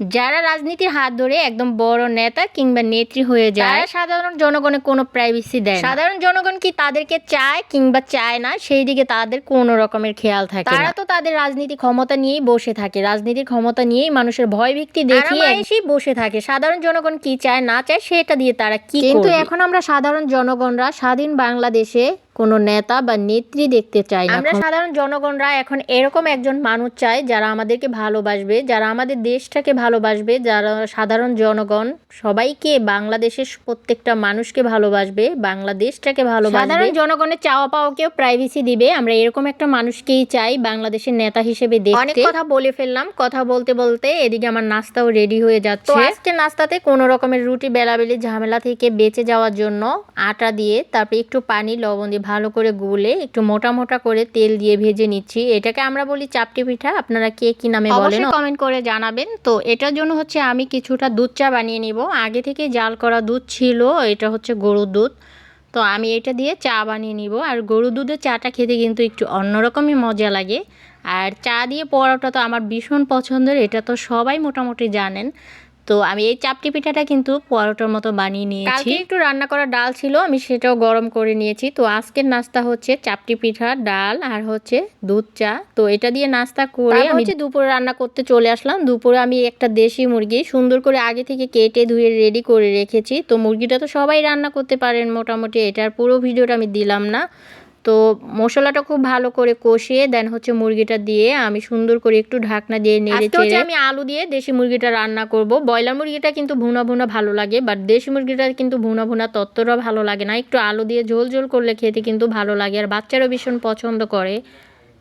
যারা রাজনীতির হাত ধরে একদম বড় নেতা কিংবা নেত্রী হয়ে যায় তারা সাধারণ জনগণের কোনো প্রাইভেসি দেয় সাধারণ জনগণ কি তাদেরকে চায় কিংবা চায় না? সেই দিকে তাদের কোনো রকমের খেয়াল থাকে তারা তো তাদের রাজনীতি ক্ষমতা নিয়েই বসে থাকে। রাজনীতির ক্ষমতা নিয়েই মানুষের ভয় ভিত্তি দেখিয়ে এসেই বসে থাকে। সাধারণ জনগণ কি চায় না চায় সেটা দিয়ে তারা কি কিন্তু এখন আমরা সাধারণ জনগণরা স্বাধীন বাংলাদেশে কোনো নেতা বা নেত্রী দেখতে চাই না। আমরা সাধারণ জনগণরা এখন এরকম একজন মানুষ চাই যারা আমাদেরকে ভালোবাসবে যারা আমাদের দেশটাকে ভালোবাসবে যারা সাধারণ জনগণ সবাইকে বাংলাদেশের প্রত্যেকটা মানুষকে ভালোবাসবে বাংলাদেশটাকে ভালোবাসবে। সাধারণ জনগণের চাওয়া পাওয়াকেও প্রাইভেসি দিবে। আমরা এরকম একটা মানুষকেই চাই বাংলাদেশের নেতা হিসেবে দেখতে। অনেক কথা বলে ফেললাম কথা বলতে বলতে এদিকে আমার নাস্তাও রেডি হয়ে যাচ্ছে। আজকে নাস্তাতে কোনো রকমের রুটি বেলাবেলি ঝামেলা থেকে বেঁচে যাওয়ার জন্য আটা দিয়ে তারপরে একটু পানি লবণ দিয়ে ভালো করে গুলে একটু মোটা মোটা করে তেল দিয়ে ভেজে নিচ্ছি। এটাকে আমরা বলি চাপটি পিঠা। আপনারা কে কি নামে বলেন? কমেন্ট করে জানাবেন। তো এটার জন্য হচ্ছে আমি কিছুটা দুধ চা বানিয়ে নিব। আগে থেকে জাল করা দুধ ছিল, এটা হচ্ছে গরুর দুধ। তো আমি এটা দিয়ে চা বানিয়ে নিব। আর গরু দুধের চাটা খেতে কিন্তু একটু অন্যরকমই মজা লাগে। আর চা দিয়ে পরোটা তো আমার ভীষণ পছন্দের, এটা তো সবাই মোটামুটি জানেন। তো আমি এই চাপটি পিঠাটা কিন্তু পরোটার মতো বানিয়ে নিয়েছি। কালকে একটু রান্না করা ডাল ছিল আমি সেটাও গরম করে নিয়েছি। তো আজকের নাস্তা হচ্ছে চাপটি পিঠা ডাল আর হচ্ছে দুধ চা। তো এটা দিয়ে নাস্তা করে আমি হচ্ছে দুপুরে রান্না করতে চলে আসলাম। দুপুরে আমি একটা দেশি মুরগি সুন্দর করে আগে থেকে কেটে ধুয়ে রেডি করে রেখেছি। তো মুরগিটা তো সবাই রান্না করতে পারেন মোটামুটি এটার পুরো ভিডিওটা আমি দিলাম না। তো মশলাটা খুব ভালো করে কষিয়ে দেন হচ্ছে মুরগিটা দিয়ে আমি সুন্দর করে একটু ঢাকনা দিয়ে নেড়ে চেড়ে আমি আলু দিয়ে দেশি মুরগিটা রান্না করব। ব্রয়লার মুরগিটা কিন্তু ভুনা ভুনা ভালো লাগে বাট দেশি মুরগিটা কিন্তু ভুনা ভুনা তত্ত্বটা ভালো লাগে না। একটু আলু দিয়ে ঝোল ঝোল করলে খেতে কিন্তু ভালো লাগে আর বাচ্চারাও ভীষণ পছন্দ করে।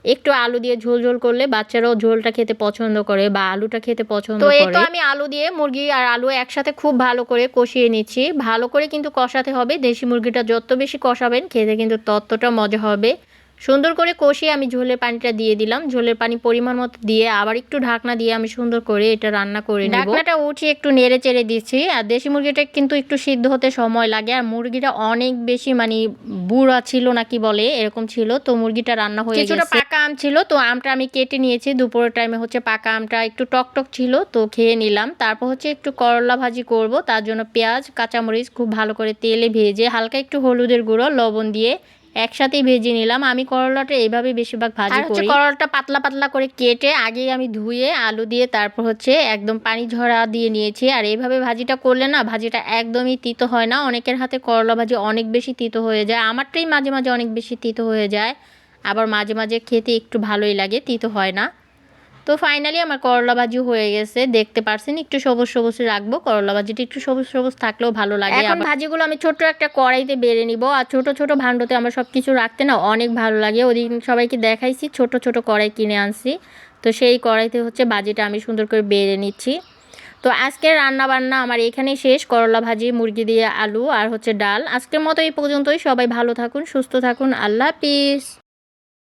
একটু আলু দিয়ে ঝোল ঝোল করলে বাচ্চারাও ঝোলটা খেতে পছন্দ করে বা আলুটা খেতে পছন্দ করে তো এই তো আমি আলু দিয়ে মুরগি আর আলু একসাথে খুব ভালো করে কষিয়ে নিচ্ছি। ভালো করে কিন্তু কষাতে হবে। দেশি মুরগিটা যত বেশি কষাবেন খেতে কিন্তু ততটা মজা হবে। সুন্দর করে কষিয়ে আমি ঝোলের পানিটা দিয়ে দিলাম। ঝোলের পানি পরিমাণ মতো দিয়ে আবার একটু ঢাকনা দিয়ে আমি সুন্দর করে এটা রান্না করে ঢাকনাটা উঠিয়ে একটু নেড়ে চেড়ে দিচ্ছি। আর দেশি মুরগিটা কিন্তু একটু সিদ্ধ হতে সময় লাগে। আর মুরগিটা অনেক বেশি মানে বুড়া ছিল নাকি বলে এরকম ছিল। তো মুরগিটা রান্না হয়ে গেছে। পাকা আম ছিল। তো আমটা আমি কেটে নিয়েছি। দুপুরের টাইমে হচ্ছে পাকা আমটা একটু টক টক ছিল। তো খেয়ে নিলাম। তারপর হচ্ছে একটু করলা ভাজি করব। তার জন্য পেঁয়াজ কাঁচামরিচ খুব ভালো করে তেলে ভেজে হালকা একটু হলুদের গুঁড়ো লবণ দিয়ে একসাথেই ভেজে নিলাম। আমি করলাটা এইভাবে বেশিরভাগ ভাজি করি। করলাটা পাতলা পাতলা করে কেটে আগে আমি ধুয়ে আলু দিয়ে তারপর হচ্ছে একদম পানি ঝরা দিয়ে নিয়েছি। আর এইভাবে ভাজিটা করলে না ভাজিটা একদমই তিতো হয় না। অনেকের হাতে করলা ভাজি অনেক বেশি তিতো হয়ে যায়। আমারটাই মাঝে মাঝে অনেক বেশি তিতো হয়ে যায়। আবার মাঝে মাঝে খেতে একটু ভালোই লাগে তিতো হয় না। তো ফাইনালি আমার করলা ভাজি হয়ে গেছে দেখতে পারছেন একটু সবুজ সবুজ রাখব করলা ভাজিটা একটু সবুজ সবুজ থাকলেও ভালো লাগে। এখন ভাজিগুলো আমি ছোট একটা কড়াইতে বেড়ে নিব আর ছোট ছোট ভাণ্ডতে আমার সব কিছু রাখতে না অনেক ভালো লাগে। ওদিন সবাইকে দেখাইছি ছোট ছোট কড়াই কিনে আনছি। তো সেই কড়াইতে হচ্ছে ভাজিটা আমি সুন্দর করে বেড়ে নিচ্ছি। তো আজকের রান্না বান্না আমার এখানেই শেষ করলা ভাজি মুরগি দিয়ে আলু আর হচ্ছে ডাল। আজকের মতো এই পর্যন্তই সবাই ভালো থাকুন সুস্থ থাকুন আল্লাহ হাফিজ।